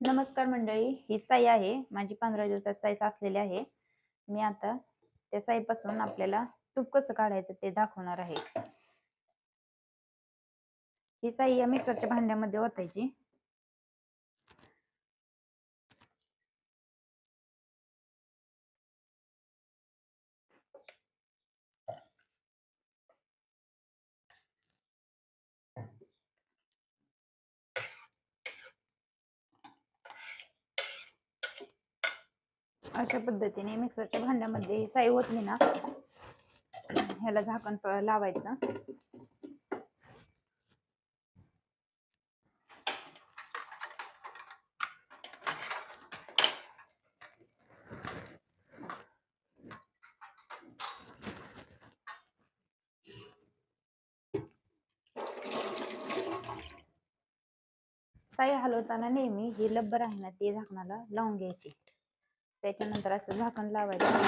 नमस्कार मंडळी ही साई आहे. माझी पंधरा दिवसात साईज असलेली आहे. मी आता त्या साईपासून आपल्याला तूप कसं काढायचं ते दाखवणार आहे. ही साई या मिक्सरच्या भांड्यामध्ये ओतायची. अशा पद्धतीने मिक्सरच्या भांड्यामध्ये साई ओतली ना ह्याला झाकण लावायचं. साई हलवताना नेहमी ही लब्बर आहे ना ती झाकणाला लावून घ्यायची. त्याच्यानंतर असं झाकण लावायचं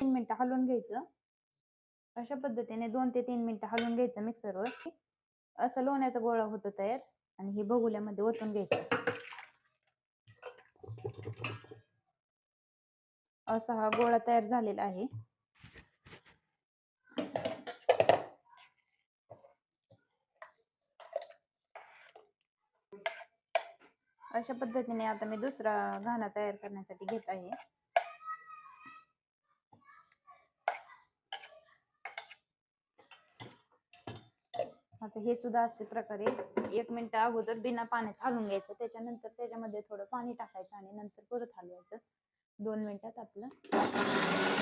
तीन मिनिटं हलवून घ्यायचं. अशा पद्धतीने दोन ते तीन मिनिटं हलवून घ्यायचं मिक्सरवर. असं लोण्याचा गोळा होतो तयार आणि हे बघुल्यामध्ये ओतून घ्यायचं. असा हा गोळा तयार झालेला आहे. अशा पद्धतीने आता मी दुसरा घाणा तयार करण्यासाठी घेत आहे. आता हे सुद्धा अशा प्रकारे एक मिनिट अगोदर बिना पाण्यात हलवून घ्यायचं. त्याच्यानंतर त्याच्यामध्ये थोडं पाणी टाकायचं आणि नंतर परत हलवायचं. दोन मिनिटात आपलं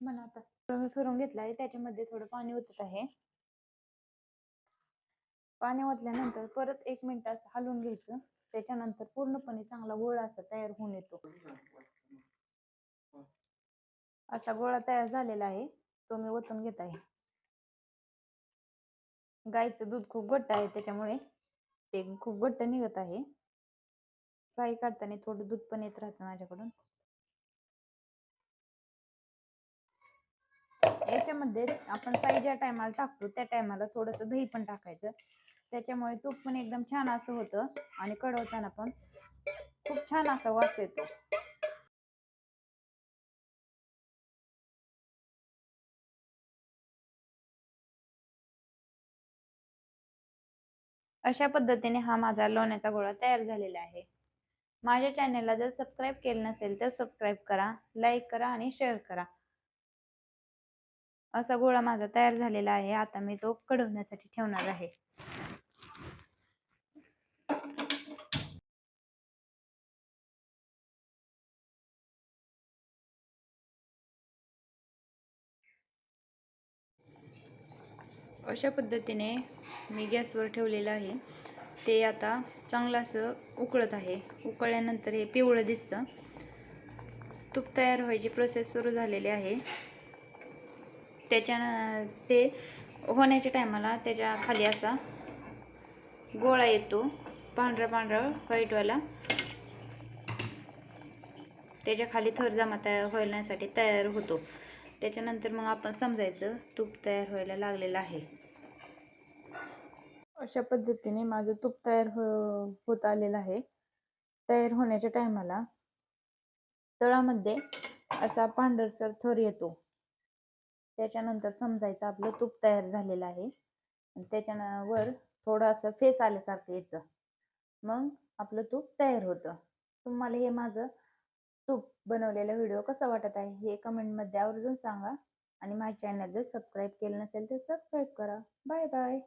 मला आता फिरून घेतला आहे. त्याच्यामध्ये थोडं पाणी ओतत आहे. पाणी ओतल्यानंतर परत एक मिनिट असं हलवून घ्यायचं. त्याच्यानंतर पूर्णपणे चांगला गोळा असा तयार होऊन येतो. असा गोळा तयार झालेला आहे. तो मी ओतून घेत आहे. गायचं दूध खूप घट्ट आहे. त्याच्यामुळे ते खूप घट्ट निघत आहे. साई काढताना थोडं दूध पण येत राहतं माझ्याकडून. याच्यामध्ये आपण साई ज्या टायमाला टाकतो त्या टायमाला थोडस दही पण टाकायचं. त्याच्यामुळे तूप पण एकदम छान असं होतं आणि कडवताना पण खूप छान असा वास येतो. अशा पद्धतीने हा माझा लोण्याचा गोळा तयार झालेला आहे. माझ्या चॅनेलला जर सबस्क्राईब केलं नसेल तर सबस्क्राईब करा लाईक करा आणि शेअर करा. असा गोळा माझा तयार झालेला आहे. आता मी तो कडवण्यासाठी ठेवणार आहे. अशा पद्धतीने मी गॅसवर ठेवलेलं आहे. ते आता चांगलं असं उकळत आहे. उकळल्यानंतर हे पिवळं दिसतं. तूप तयार व्हायची प्रोसेस सुरू झालेली आहे. त्याच्या ते होण्याच्या टायमाला त्याच्याखाली असा गोळा येतो पांढरा पांढरा व्हाईटवाला. त्याच्याखाली थर जमा तयार होण्यासाठी तयार होतो. त्याच्यानंतर मग आपण समजायचं तूप तयार व्हायला लागलेलं आहे. अशा पद्धतीने माझं तूप तयार हो होत आलेलं आहे. तयार होण्याच्या टायमाला तळामध्ये असा पांढरसर थर येतो. त्याच्यानंतर समजायचं आपलं तूप तयार झालेलं आहे. त्याच्यावर थोडं असं फेस आल्यासारखं येतं. मग आपलं तूप तयार होतं. तुम्हाला हे माझं तूप बनवलेला व्हिडिओ कसा वाटत आहे हे कमेंटमध्ये आवर्जून सांगा. आणि माझ्या चॅनल जर सबस्क्राईब केलं नसेल तर सबस्क्राईब करा. Bye bye